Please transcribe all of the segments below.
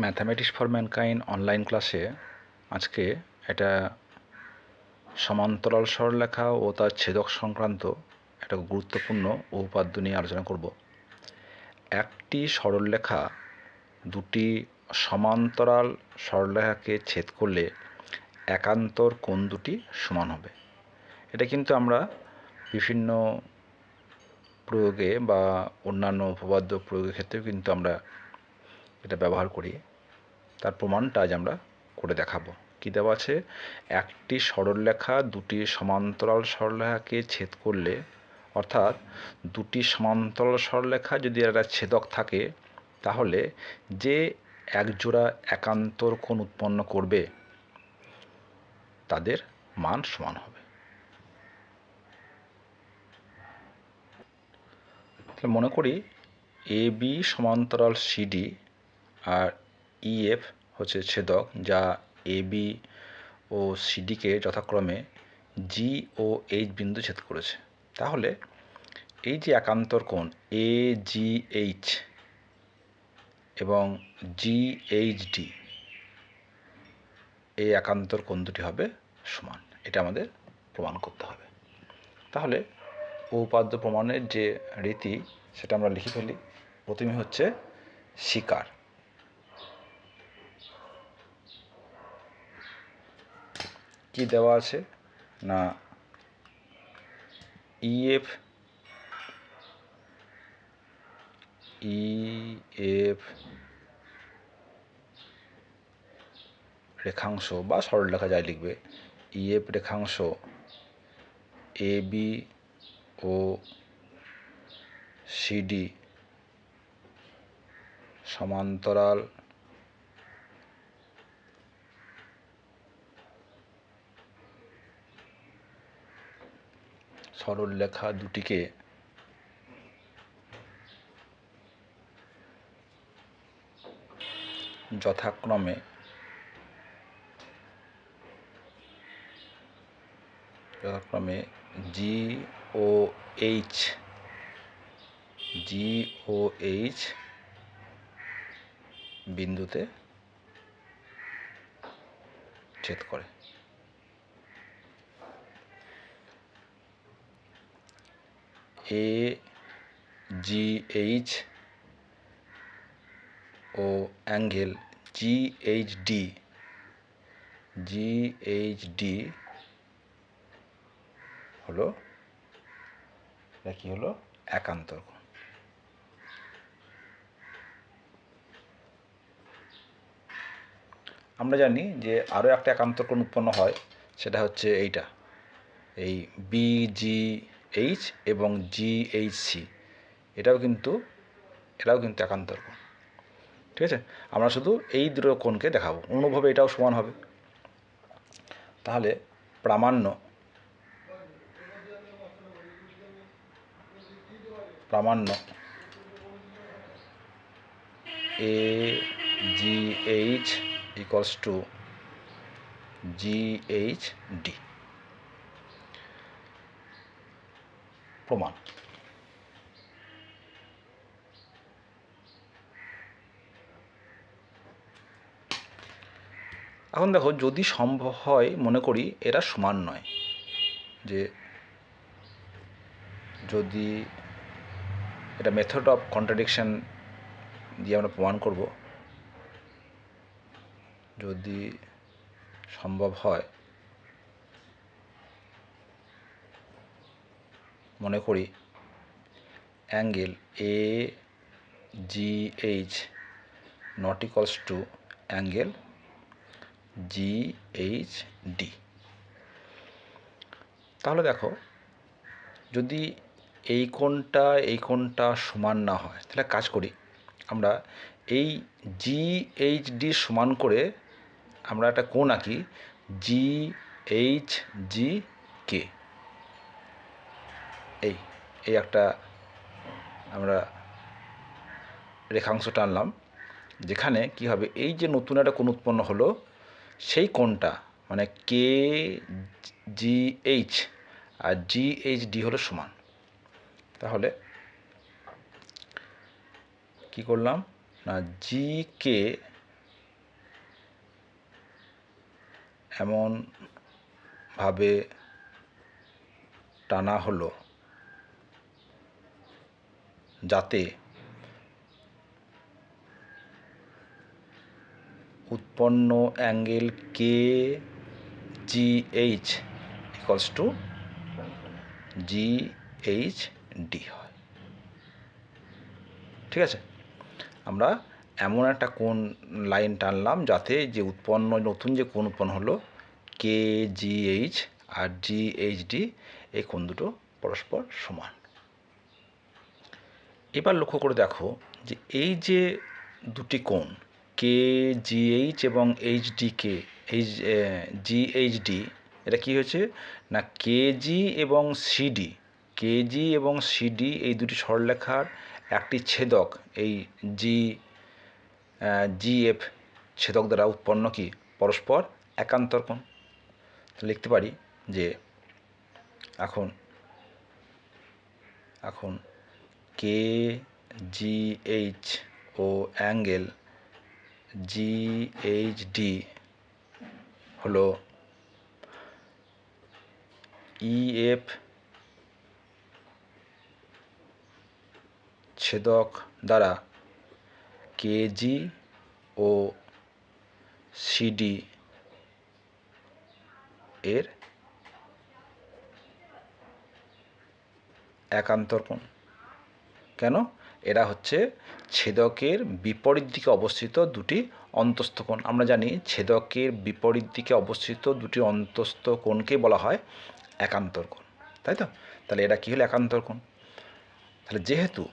Mathematics for mankind online ক্লাসে আজকে এটা সমান্তরাল সরলরেখা ও তার ছেদক সংক্রান্ত একটা গুরুত্বপূর্ণ উপপাদ্য নিয়ে আলোচনা করব। একটি সরলরেখা দুটি সমান্তরাল সরলরেখাকে ছেদ করলে একান্তর কোণ দুটি সমান হবে। এটা কিন্তু আমরা বিভিন্ন প্রয়োগে বা অন্যান্য উপপাদ্য প্রয়োগের ক্ষেত্রেও কিন্তু আমরা এটা ব্যবহার করি। তার প্রমাণটা আজ আমরা করে দেখাবো। কী দেওয়া আছে? একটি সরলরেখা দুটি সমান্তরাল সরলরেখাকে ছেদ করলে, অর্থাৎ দুটি সমান্তরাল সরলরেখা যদি একটা ছেদক থাকে, তাহলে যে একজোড়া একান্তর কোণ উৎপন্ন করবে, তাদের মান সমান হবে। তাহলে মনে করি এ বি সমান্তরাল সিডি আর ইএফ হচ্ছে ছেদক, যা এ বি ও সিডিকে যথাক্রমে জি ও এইচ বিন্দু ছেদ করেছে। তাহলে এই যে একান্তর কোণ এ জি এইচ এবং জি এইচ ডি এই একান্তর কোণ দুটি হবে সমান। এটা আমাদের প্রমাণ করতে হবে। তাহলে উপপাদ্য প্রমাণের যে রীতি, সেটা আমরা লিখে ফেলি। প্রথমে হচ্ছে শিকার। কি দেওয়া আছে? না। ইএফ ইএফ রেখাংশ বা সরলরেখা যাই লিখবে। ইএফ রেখাংশ এ বি ও সিডি সমান্তরাল সরল লেখা দুটিকে যথাক্রমে যথাক্রমে জি ও এইচ জি ও এইচ বিন্দুতে ছেদ করে। A G H O angle G H D G H D হলো, এটা কি হলো? একান্তর আমরা জানি যে আরও একটা একান্তর উৎপন্ন হয়, সেটা হচ্ছে এইটা। এই বিজি এইচ এবং জি এইচ সি এটাও কিন্তু এটাও কিন্তু একান্তর কোণ ঠিক আছে? আমরা শুধু এই দুটো কোণকে দেখাবো। অন্যভাবে এটাও সমান হবে। তাহলে প্রামাণ্য প্রামাণ্য A G H equals to G H D প্রমাণ। এখন দেখো, যদি সম্ভব হয়, মনে করি এরা সমান নয়। যে যদি এটা মেথড অফ কন্ট্রাডিকশান দিয়ে আমরা প্রমাণ করব, যদি সম্ভব হয় মনে করি। Angle A G H not equals to angle G H D তাহলে দেখো, যদি এই কোণটা এই কোণটা সমান না হয়, তাহলে কাজ করি, আমরা এই জি এইচ ডি সমান করে আমরা একটা কোণ আঁকি জি এইচ জি কে এই একটা আমরা রেখাংশ টানলাম, যেখানে কি হবে, এই যে নতুন একটা কোণ উৎপন্ন হলো, সেই কোণটা মানে কে জি এইচ আর জি এইচ ডি হলো সমান। তাহলে কি করলাম? না জি কে এমনভাবে টানা হলো। যাতে উৎপন্ন angle K G H equals to G H D হয়। ঠিক আছে? আমরা এমন একটা কোন লাইন টানলাম যাতে যে উৎপন্ন, নতুন যে কোন উৎপন্ন হলো কে জি এইচ আর জি এইচ ডি এই কোন দুটো পরস্পর সমান। এবার লক্ষ্য করে দেখো যে এই যে দুটি কোণ কে জিএইচ এবং এইচ ডি কে এইচ জি এইচ ডি এটা কী হয়েছে? না কেজি এবং সিডি কেজি এবং সিডি এই দুটি সরলরেখার একটি ছেদক, এই জি জিএফ ছেদক দ্বারা উৎপন্ন কি? পরস্পর একান্তর কোণ। লিখতে পারি যে এখন এখন কে জি এইচ ও অ্যাঙ্গেল জি এইচ ডি হলো ইএফ ছেদক দ্বারা কেজি ও সিডি এর একান্তর কোণ। কেন? এরা হচ্ছে ছেদকের বিপরীত দিকে অবস্থিত দুটি অন্তস্থ কোণ। আমরা জানি ছেদকের বিপরীত দিকে অবস্থিত দুটি অন্তস্থ কোণকে বলা হয় একান্তর কোণ। তাই তো? তাহলে এরা কী হলো? একান্তর কোণ। তাহলে যেহেতু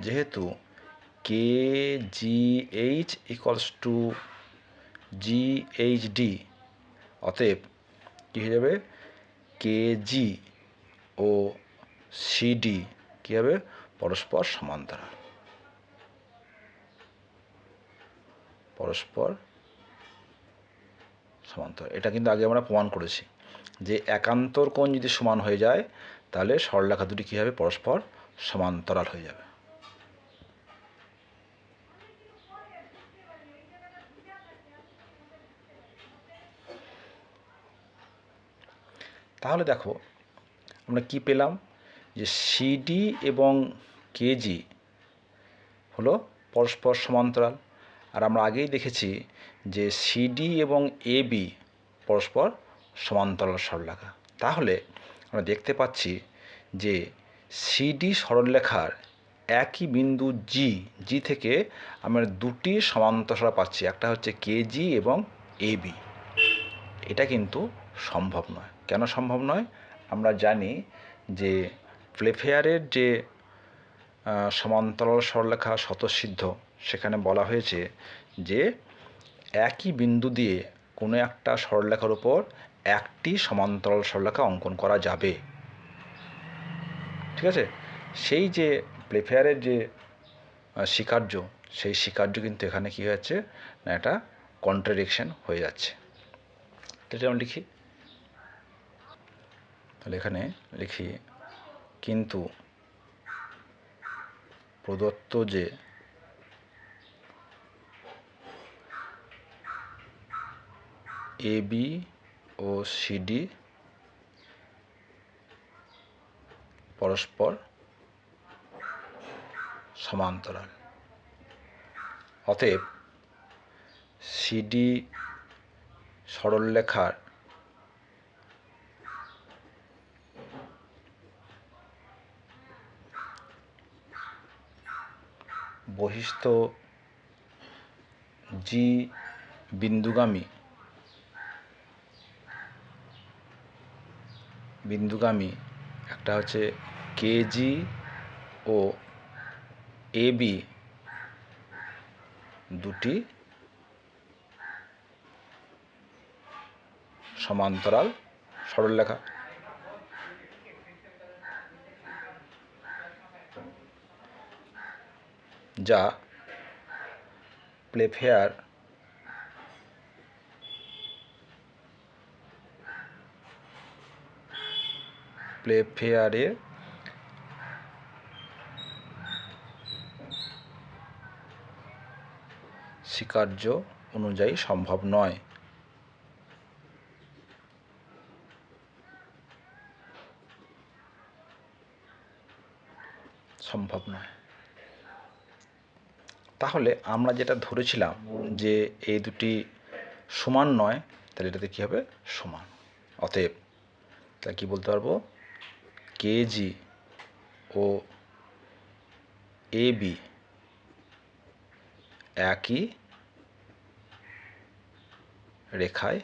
যেহেতু K G H equals to G H D অতএব কী হয়ে যাবে? কে জি ও সিডি কী হবে? পরস্পর সমান্তরাল পরস্পর সমান্তরাল এটা কিন্তু আগে আমরা প্রমাণ করেছি যে একান্তর কোণ যদি সমান হয়ে যায়, তাহলে সরলরেখা দুটি কী হবে? পরস্পর সমান্তরাল হয়ে যাবে। তাহলে দেখো আমরা কি পেলাম? যে সিডি এবং কেজি হলো পরস্পর সমান্তরাল। আর আমরা আগেই দেখেছি যে সিডি এবং এবি পরস্পর সমান্তরাল সরলরেখা। তাহলে আমরা দেখতে পাচ্ছি যে সিডি সরলরেখার একই বিন্দু জি জি থেকে আমরা দুটি সমান্তরাল পাচ্ছি, একটা হচ্ছে কেজি এবং এবি এটা কিন্তু সম্ভব নয়। কেন সম্ভব নয়? আমরা জানি যে প্লেফেয়ারের যে সমান্তরাল সরলরেখা স্বতঃসিদ্ধ, সেখানে বলা হয়েছে যে, একই বিন্দু দিয়ে কোনো একটা সরলরেখার উপর একটি সমান্তরাল সরলরেখা অঙ্কন করা যাবে। ঠিক আছে? সেই যে প্লেফেয়ারের যে স্বীকার্য, সেই স্বীকার্য কিন্তু এখানে কী হচ্ছে না, এটা কন্ট্রাডিকশন হয়ে যাচ্ছে। এটা যেমন লিখি। তাহলে এখানে লিখি কিন্তু প্রদত্ত যে এ বি ও সিডি পরস্পর সমান্তরাল। অতএব সিডি সরলরেখার বহিস্থ জি বিন্দুগামী বিন্দুগামী একটা হচ্ছে কেজি ও এবি দুটি সমান্তরাল সরলরেখা। যা প্লেফেয়ার প্লেফেয়ারের স্বীকার্য অনুযায়ী সম্ভব নয়। সম্ভব নয়। তাহলে আমরা যেটা ধরেছিলাম যে এই দুটি সমান নয়, তাহলে এটাতে কী হবে? সমান। অতএব তা কী বলতে পারব? কেজি ও এ বি একই রেখায়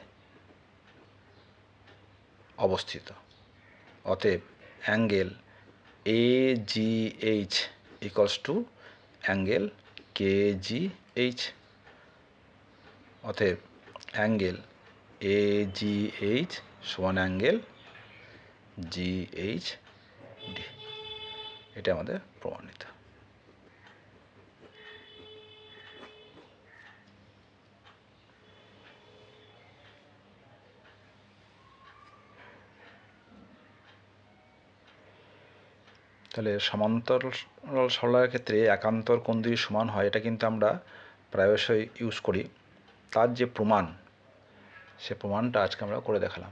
অবস্থিত। অতএব angle A G H equals to angle K G H অতএব অ্যাঙ্গেল এ জি এইচ সমান অ্যাঙ্গেল জি এইচ ডি এটা আমাদের প্রমাণিত। তাহলে সমান্তরাল সরলার ক্ষেত্রে একান্তর কোন দুই সমান হয়, এটা কিন্তু আমরা প্রায়শই ইউজ করি। তার যে প্রমাণ, সে প্রমাণটা আজকে আমরা করে দেখালাম।